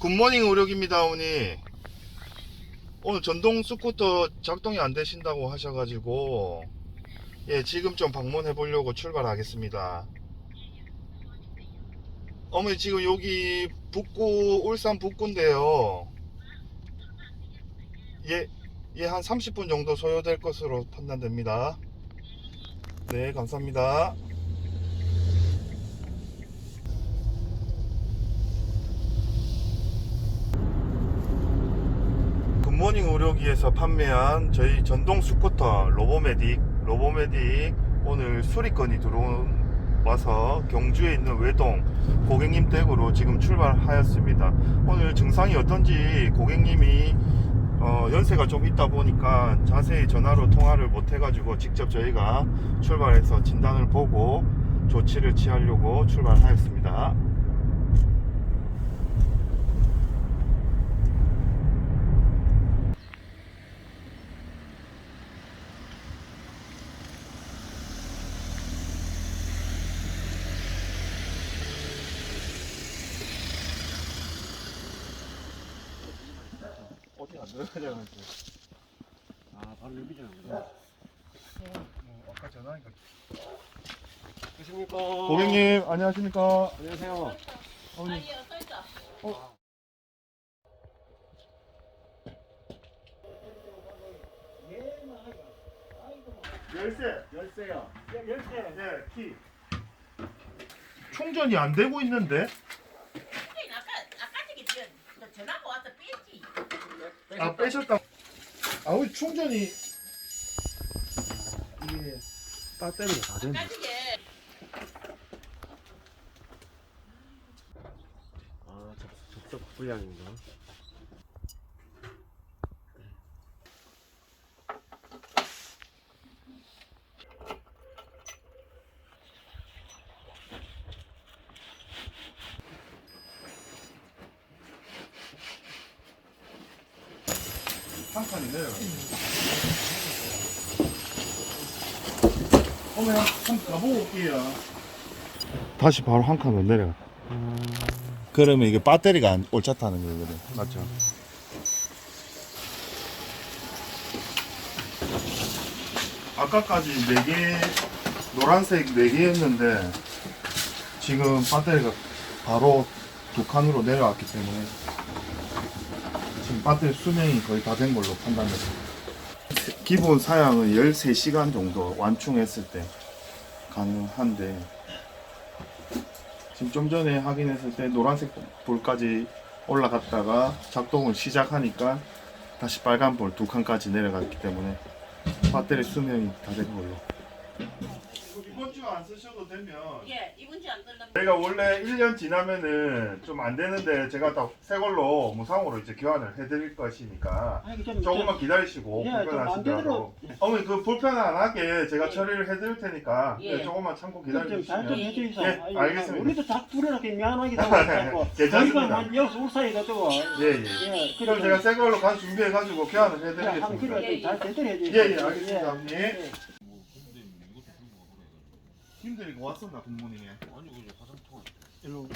굿모닝 의료기입니다, 어머니. 오늘 전동 스쿠터 작동이 안 되신다고 하셔가지고, 예, 지금 좀 방문해 보려고 출발하겠습니다. 어머니, 지금 여기 북구, 울산 북구인데요. 예, 예, 한 30분 정도 소요될 것으로 판단됩니다. 네, 감사합니다. 모닝 의료기에서 판매한 저희 전동 스쿠터 로보메딕 로보메딕 오늘 수리건이 들어와서 경주에 있는 외동 고객님 댁으로 지금 출발하였습니다. 오늘 증상이 어떤지 고객님이 어, 연세가 좀 있다 보니까 자세히 전화로 통화를 못 해가지고 직접 저희가 출발해서 진단을 보고 조치를 취하려고 출발하였습니다. 들어가냐는 아, 바로 여기잖아. 뭐 아까 전화하니까 계십니까? 고객님 안녕하십니까 안녕하세요. 어머니 열쇠 열쇠요. 열쇠. 네 키 충전이 안 되고 있는데 아까 아까 저기 저, 저 전화가 와서 뺐지. 아 빼셨다. 아우 충전이. 이게 배터리가 다 됐네. 아, 접, 접속 불량인가? 한 칸이 내려가 어머니 한번 가보고 올게요 다시 바로 한 칸으로 내려가. 그러면 이게 배터리가 안 옳차다는 거거든 맞죠. 아까까지 4개 노란색 4개였는데 지금 배터리가 바로 두 칸으로 내려왔기 때문에 지금 수명이 거의 다 된 걸로 판단됩니다 기본 사양은 13시간 정도 완충했을 때 가능한데 지금 좀 전에 확인했을 때 노란색 불까지 올라갔다가 작동을 시작하니까 다시 빨간 불두 칸까지 내려갔기 때문에 배터리 수명이 다 된 걸로 이번 주 안 쓰셔도 되면 예 이번 주안 끝나면 저희가 원래 1년 지나면은 좀 안 되는데 제가 다 새 걸로 무상으로 이제 교환을 해드릴 것이니까 아니, 좀, 조금만 기다리시고 예, 불편하시더라도 되도록. 어머니 그 불편하게 제가 예. 처리를 해드릴 테니까 예. 네, 조금만 참고 좀잘좀 기다려주시면 해주이소. 예, 아니, 알겠습니다. 우리도 자꾸 불안하게 미안하기도 하고. 괜찮습니다. 저희가 한 여기서 울산이다 또. 예예 예, 그럼 제가 새 걸로 간 준비해가지고 교환을 한번 해드리겠습니다 그래 잘 제대로 해주이소. 예예 알겠습니다 어머니 예. 힘들이 왔었나 굿모닝에 아니 그저 화장통 일로.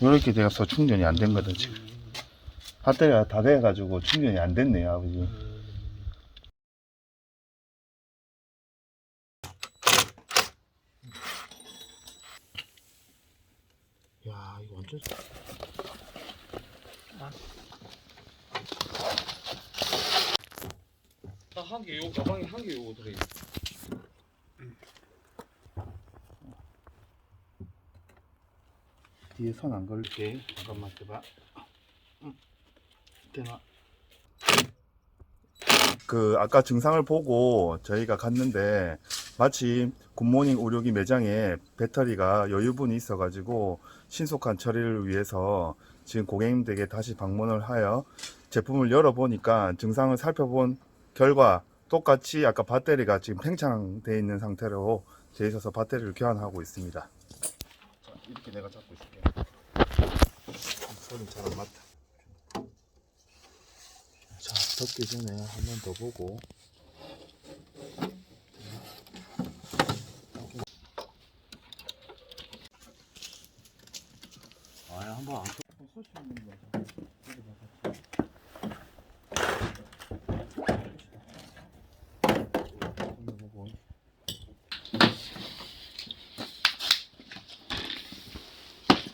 이렇게 돼서 충전이 안 된 거다 지금? 배터리가 다 돼가지고 충전이 안 됐네요 아버지. 야 이거 완전 딱한개 요 가방에 한 개 요거 들어있어 뒤에 선안 걸게 잠깐만 있어봐 응. 되나 그 아까 증상을 보고 저희가 갔는데 마침 굿모닝 의료기 매장에 배터리가 여유분이 있어가지고 신속한 처리를 위해서 지금 고객님들에게 다시 방문을 하여 제품을 열어보니까 증상을 살펴본 결과 똑같이 아까 배터리가 지금 팽창되어 있는 상태로 되어 있어서 배터리를 교환하고 있습니다. 자, 이렇게 내가 잡고 있을게. 소리 잘안 맞다. 자, 덮기 전에 한 번 더 보고. 아, 한번 안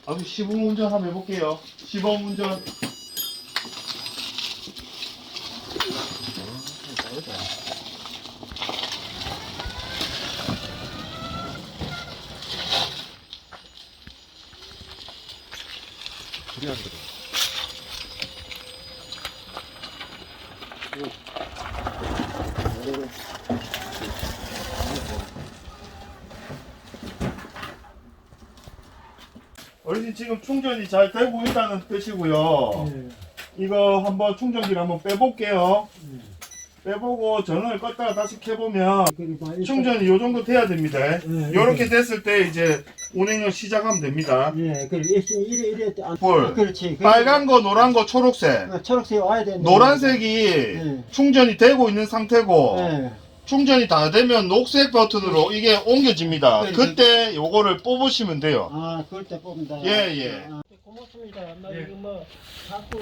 아주 시범 운전 한번 해볼게요. 시범 운전. 어 르신 지금 충전이 잘 되고 있다는 뜻이고요. 네. 이거 한번 충전기를 한번 빼볼게요. 빼보고 전원을 껐다가 다시 켜보면 충전이 요 정도 돼야 됩니다. 네, 요렇게 됐을 때 이제 운행을 시작하면 됩니다. 예, 그 일시 이래 이래 안 불. 아, 그렇지. 빨간 거, 노란 거, 초록색. 어, 초록색 와야 되는데. 노란색이 네. 충전이 되고 있는 상태고 예. 충전이 다 되면 녹색 버튼으로 이게 옮겨집니다. 네, 그때 요거를 뽑으시면 돼요. 아, 그럴 때 뽑는다. 예, 예. 아, 고맙습니다. 나 예. 이거 뭐 자꾸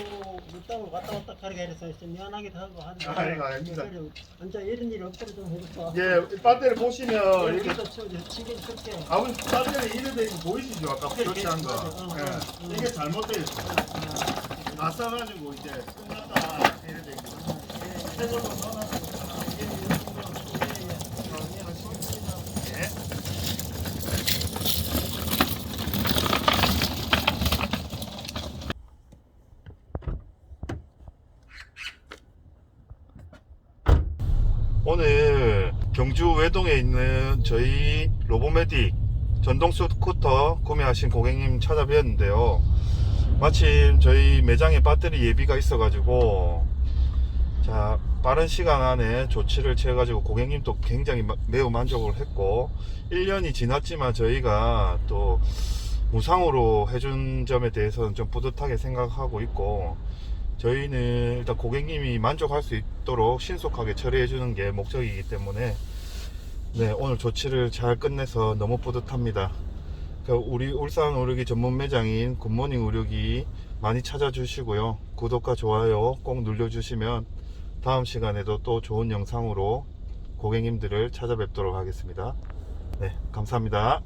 물땅으로 왔다 갔다 하게 해서 좀 미안하기도 하고 한데. 아, 이거 아닙니다. 그래, 진짜 이런 일이 없도록 좀 해줬어. 예, 배터리 보시면 이렇게 이렇게 치긴 칠게. 아버님 배터리 이래 돼 있는 거 보이시죠? 아까 예, 교체한 거. 맞아. 어, 예. 어. 이게 잘못돼 있어. 아싸가지고 이제 끝났다 이래 돼 있고. 새걸로 넣어놨으니까 이게 이 정도 예. 오늘 경주 외동에 있는 저희 로보메딕 전동 스쿠터 구매하신 고객님 찾아뵈었는데요. 마침 저희 매장에 배터리 예비가 있어 가지고 자 빠른 시간 안에 조치를 취해 가지고 고객님도 굉장히 마- 매우 만족을 했고 1년이 지났지만 저희가 또 무상으로 해준 점에 대해서는 좀 뿌듯하게 생각하고 있고 저희는 일단 고객님이 만족할 수 있도록 신속하게 처리해 주는 게 목적이기 때문에 네 오늘 조치를 잘 끝내서 너무 뿌듯합니다. 그 우리 울산 의료기 전문 매장인 굿모닝 의료기 많이 찾아주시고요. 구독과 좋아요 꼭 눌러주시면 다음 시간에도 또 좋은 영상으로 고객님들을 찾아뵙도록 하겠습니다. 네 감사합니다.